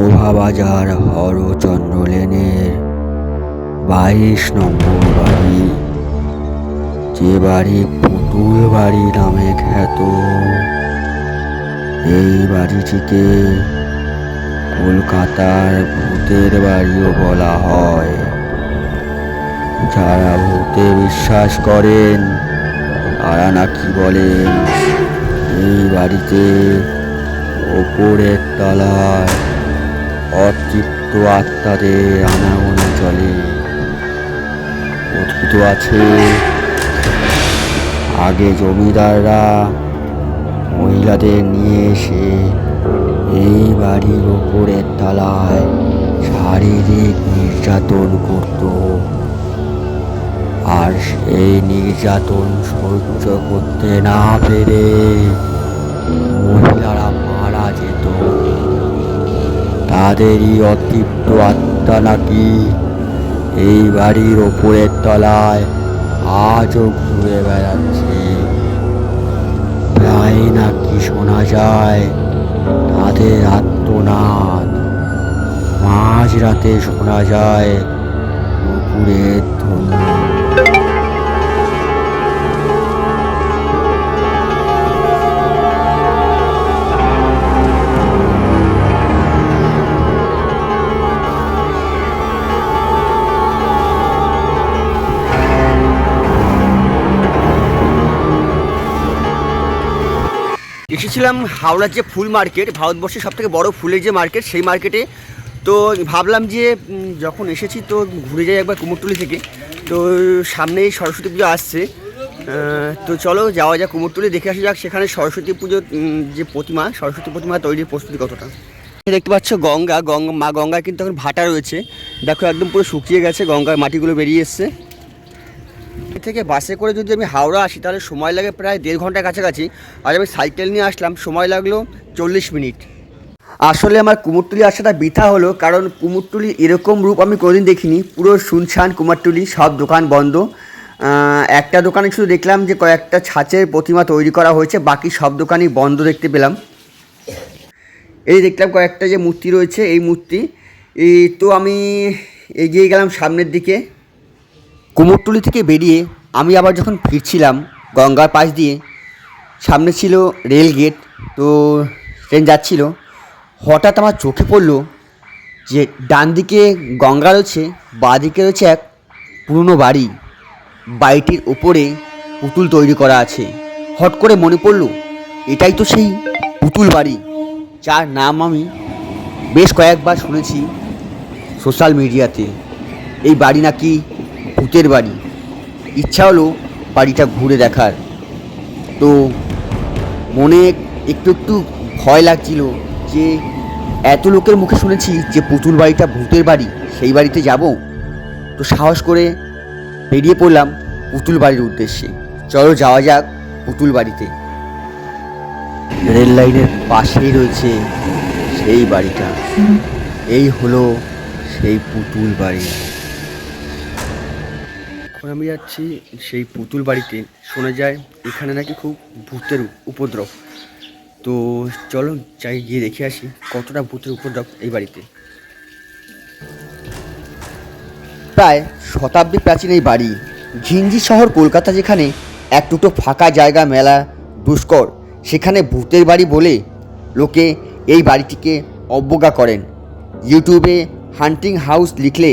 শোভাবাজার হরচন্দ্র লেনের বাইশ নম্বর বাড়ি। যে বাড়ি পুতুল বাড়ি নামে খ্যাত, এই বাড়িটিকে কলকাতার ভূতের বাড়িও বলা হয়। যারা ভূতে বিশ্বাস করেন, তারা নাকি বলেন, এই বাড়িতে ওপরের তলায় অতৃপ্ত আত্মাদের আনাগোনা চলে। কথিত আছে, আগে জমিদাররা মহিলাদের নিয়ে এসে এই বাড়ির ওপরের তলায় শারীরিক নির্যাতন করত। আর সেই নির্যাতন সহ্য করতে না পেরে মহিলারা মারা যেত। তাদেরই অতৃপ্ত আত্মা নাকি? এই বাড়ির ওপরের তলায় আজও ঘুরে বেড়াচ্ছে। প্রায় নাকি শোনা যায় তাদের আত্মনাদ। মাঝরাতে শোনা যায় পুকুরের ধ্বনি। এসেছিলাম হাওড়ার যে ফুল মার্কেট, ভারতবর্ষের সব থেকে বড় ফুলের যে মার্কেট, সেই মার্কেটে তো ভাবলাম যে যখন এসেছি তো ঘুরে যাই একবার কুমোরটুলি থেকে। তো সামনেই সরস্বতী পুজো আসছে। তো চলো যাওয়া যাক কুমোরটুলি, দেখে আসা যাক সেখানে সরস্বতী পুজোর যে প্রতিমা, সরস্বতী প্রতিমা তৈরির প্রস্তুতি কতটা। দেখতে পাচ্ছ গঙ্গা গঙ্গা, মা গঙ্গা কিন্তু এখন ভাটা রয়েছে। দেখো একদম পুরো শুকিয়ে গেছে, গঙ্গার মাটিগুলো বেরিয়ে এসছে। থেকে বাসে করে যদি আমি হাওড়া আসি, তাহলে সময় লাগে প্রায় দেড় ঘণ্টার কাছাকাছি। আর আমি সাইকেল নিয়ে আসলাম, সময় লাগল চল্লিশ মিনিট। আসলে আমার কুমোরটুলি আসাটা বৃথা হলো, কারণ কুমোরটুলি এরকম রূপ আমি কোনোদিন দেখিনি। পুরো শুনছান কুমারটুলি, সব দোকান বন্ধ। একটা দোকানে শুধু দেখলাম যে কয়েকটা ছাঁচের প্রতিমা তৈরি করা হয়েছে, বাকি সব দোকানই বন্ধ দেখতে পেলাম। এই দেখলাম কয়েকটা যে মূর্তি রয়েছে, এই মূর্তি। তো আমি এগিয়ে গেলাম সামনের দিকে। কুমোরটুলি থেকে বেরিয়ে আমি আবার যখন ফিরছিলাম গঙ্গার পাশ দিয়ে, সামনে ছিল রেল গেট, তো ট্রেন যাচ্ছিল, হঠাৎ আমার চোখে পড়ল যে ডান দিকে গঙ্গা রয়েছে, বাঁ দিকে রয়েছে এক পুরনো বাড়ি। বাড়িটির ওপরে পুতুল তৈরি করা আছে। হট করে মনে পড়ল, এটাই তো সেই পুতুল বাড়ি, যার নাম আমি বেশ কয়েকবার শুনেছি সোশ্যাল মিডিয়াতে। এই বাড়ি নাকি ভূতের বাড়ি। ইচ্ছা হলো বাড়িটা ঘুরে দেখার। তো মনে একটু একটু ভয় লাগছিল যে এত লোকের মুখে শুনেছি যে পুতুল বাড়িটা ভূতের বাড়ি, সেই বাড়িতে যাব। তো সাহস করে বেরিয়ে পড়লাম পুতুল বাড়ির উদ্দেশ্যে। চলো যাওয়া যাক পুতুল বাড়িতে। রেল লাইনের পাশেই রয়েছে সেই বাড়িটা। এই হলো সেই পুতুল বাড়ি। এখন আমি যাচ্ছি সেই পুতুল বাড়িতে। শোনা যায় এখানে নাকি খুব ভূতের উপদ্রব। তো চলো যাই গিয়ে দেখে আসি কতটা ভূতের উপদ্রব এই বাড়িতে। প্রায় শতাব্দী প্রাচীন এই বাড়ি। ঝিঞ্জি শহর কলকাতা যেখানে এক দুটো ফাঁকা জায়গা মেলা দুষ্কর, সেখানে ভূতের বাড়ি বলে লোকে এই বাড়িটিকে অবজ্ঞা করেন। ইউটিউবে হান্টিং হাউস লিখলে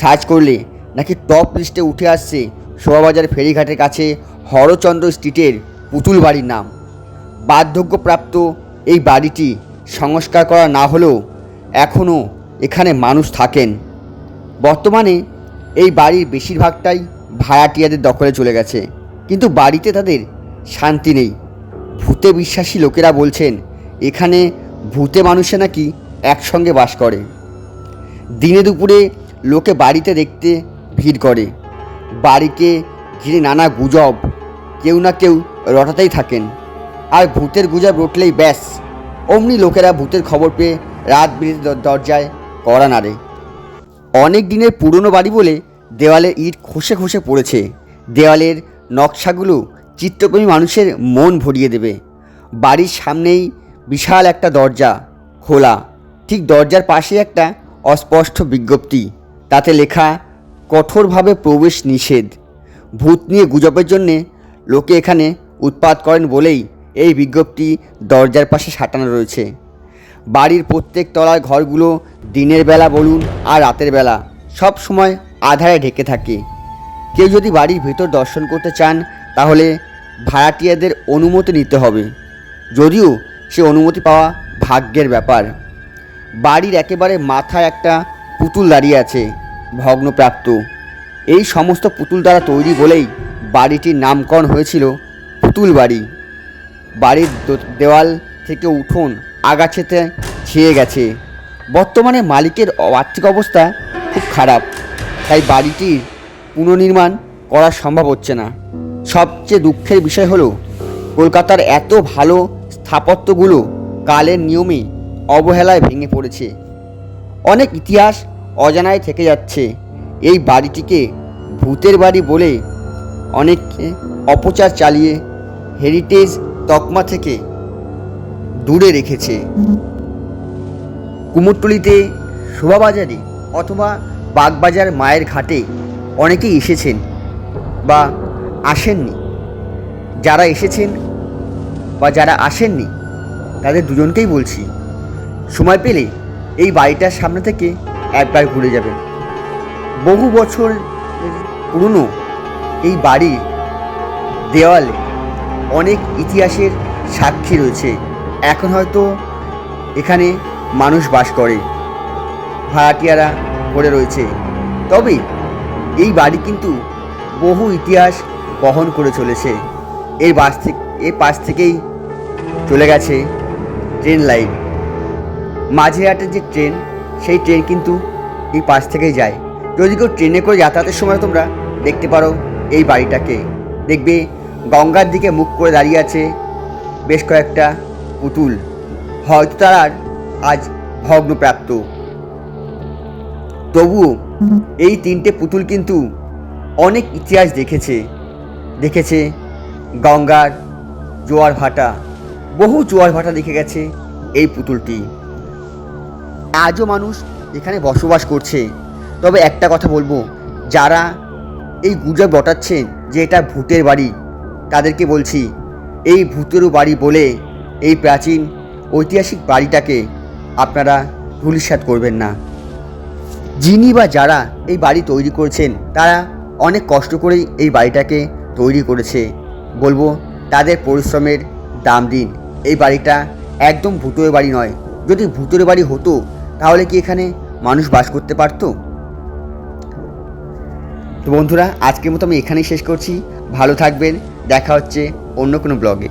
সার্চ করলে নাকি টপ লিস্টে উঠে আসছে শোভাবাজার ফেরিঘাটের কাছে হরচন্দ্র স্ট্রিটের পুতুল বাড়ির নাম? বার্ধক্যপ্রাপ্ত এই বাড়িটি সংস্কার করা না হলেও এখনও এখানে মানুষ থাকেন। বর্তমানে এই বাড়ির বেশিরভাগটাই ভাড়াটিয়াদের দখলে চলে গেছে। কিন্তু বাড়িতে তাদের শান্তি নেই। ভূতে বিশ্বাসী লোকেরা বলছেন, এখানে ভূতে মানুষে নাকি একসঙ্গে বাস করে। দিনে দুপুরে লোকে বাড়িতে দেখতে ভিড় করে। বাড়িকে ঘিরে নানা গুজব। কেউ না কেউ রটাতেই থাকেন। আর ভূতের গুজব রটলেই ব্যাস। অমনি লোকেরা ভূতের খবর পেয়ে রাত বিরেতে দ- দরজায় কড়া নাড়ে। অনেক দিনের পুরনো বাড়ি বলে দেওয়ালে ইট খসে খসে পড়েছে। দেওয়ালের নকশাগুলো চিত্রপ্রেমী মানুষের মন ভরিয়ে দেবে। বাড়ির সামনেই বিশাল একটা দরজা খোলা। ঠিক দরজার পাশে একটা অস্পষ্ট বিজ্ঞপ্তি। তাতে লেখা কঠোরভাবে প্রবেশ নিষেধ। ভূত নিয়ে গুজবের জন্যে লোকে এখানে উৎপাত করেন বলেই এই বিজ্ঞপ্তি দরজার পাশে সাঁটানো রয়েছে। বাড়ির প্রত্যেক তলার ঘরগুলো দিনের বেলা বলুন আর রাতের বেলা সব সময় আধারে ঢেকে থাকে। কেউ যদি বাড়ির ভেতর দর্শন করতে চান তাহলে ভাড়াটিয়াদের অনুমতি নিতে হবে। যদিও সে অনুমতি পাওয়া ভাগ্যের ব্যাপার। বাড়ির একেবারে মাথায় একটা পুতুল দাঁড়িয়ে আছে। ভগ্নপ্রাপ্ত। এই সমস্ত পুতুল দ্বারা তৈরি বলেই বাড়িটির নামকরণ হয়েছিল পুতুল বাড়ি। বাড়ির দেওয়াল থেকে উঠোন আগাছেতে ছেয়ে গেছে। বর্তমানে মালিকের আর্থিক অবস্থা খুব খারাপ, তাই বাড়িটির পুনর্নির্মাণ করা সম্ভব হচ্ছে না। সবচেয়ে দুঃখের বিষয় হলো, কলকাতার এত ভালো স্থাপত্যগুলো কালের নিয়মে অবহেলায় ভেঙে পড়েছে। অনেক ইতিহাস অজানায় থেকে যাচ্ছে। এই বাড়িটিকে ভূতের বাড়ি বলে অনেকে অপচার চালিয়ে হেরিটেজ তকমা থেকে দূরে রেখেছে। কুমোরটুলিতে শোভাবাজারে অথবা বাগবাজার মায়ের ঘাটে অনেকেই এসেছেন বা আসেননি। যারা এসেছেন বা যারা আসেননি, তাদের দুজনকেই বলছি। সময় পেলে এই বাড়িটার সামনে থেকে একবার ঘুরে যাবেন বহু বছর পুরনো এই বাড়ির দেওয়ালে অনেক ইতিহাসের সাক্ষী রয়েছে। এখন হয়তো এখানে মানুষ বাস করে, ভাড়াটিয়ারা পড়ে রয়েছে। তবে এই বাড়ি কিন্তু বহু ইতিহাস বহন করে চলেছে। এই বাস থেকে এই পাশ থেকেই চলে গেছে ট্রেন লাইন। মাঝেরহাটের যে ট্রেন সেই ট্রেন কিন্তু এই পাশ থেকেই যায়। যদি কেউ ট্রেনে করে যাতায়াতের সময় তোমরা দেখতে পারো এই বাড়িটাকে। দেখবে গঙ্গার দিকে মুখ করে দাঁড়িয়ে আছে বেশ কয়েকটা পুতুল। হয়তো তার আজ ভগ্নপ্রাপ্ত। তবুও এই তিনটে পুতুল কিন্তু অনেক ইতিহাস দেখেছে। দেখেছে গঙ্গার জোয়ার ভাটা। বহু জোয়ার ভাটা দেখে গেছে এই পুতুলটি। আজও মানুষ এখানে বসবাস করছে। তবে একটা কথা বলব, যারা এই গুজব বটাচ্ছেন যে এটা ভূতের বাড়ি, তাদেরকে বলছি, এই ভূতেরও বাড়ি বলে এই প্রাচীন ঐতিহাসিক বাড়িটাকে আপনারা ধূলিসাৎ করবেন না। যিনি বা যারা এই বাড়ি তৈরি করেছেন, তারা অনেক কষ্ট করেই এই বাড়িটাকে তৈরি করেছে। বলব, তাদের পরিশ্রমের দাম দিন। এই বাড়িটা একদম ভূতের বাড়ি নয়। যদি ভূতের বাড়ি হতো তাহলে কি এখানে মানুষ বাস করতে পারত? তো বন্ধুরা, আজকের মতো আমি এখানেই শেষ করছি। ভালো থাকবেন। দেখা হচ্ছে অন্য কোনো ব্লগে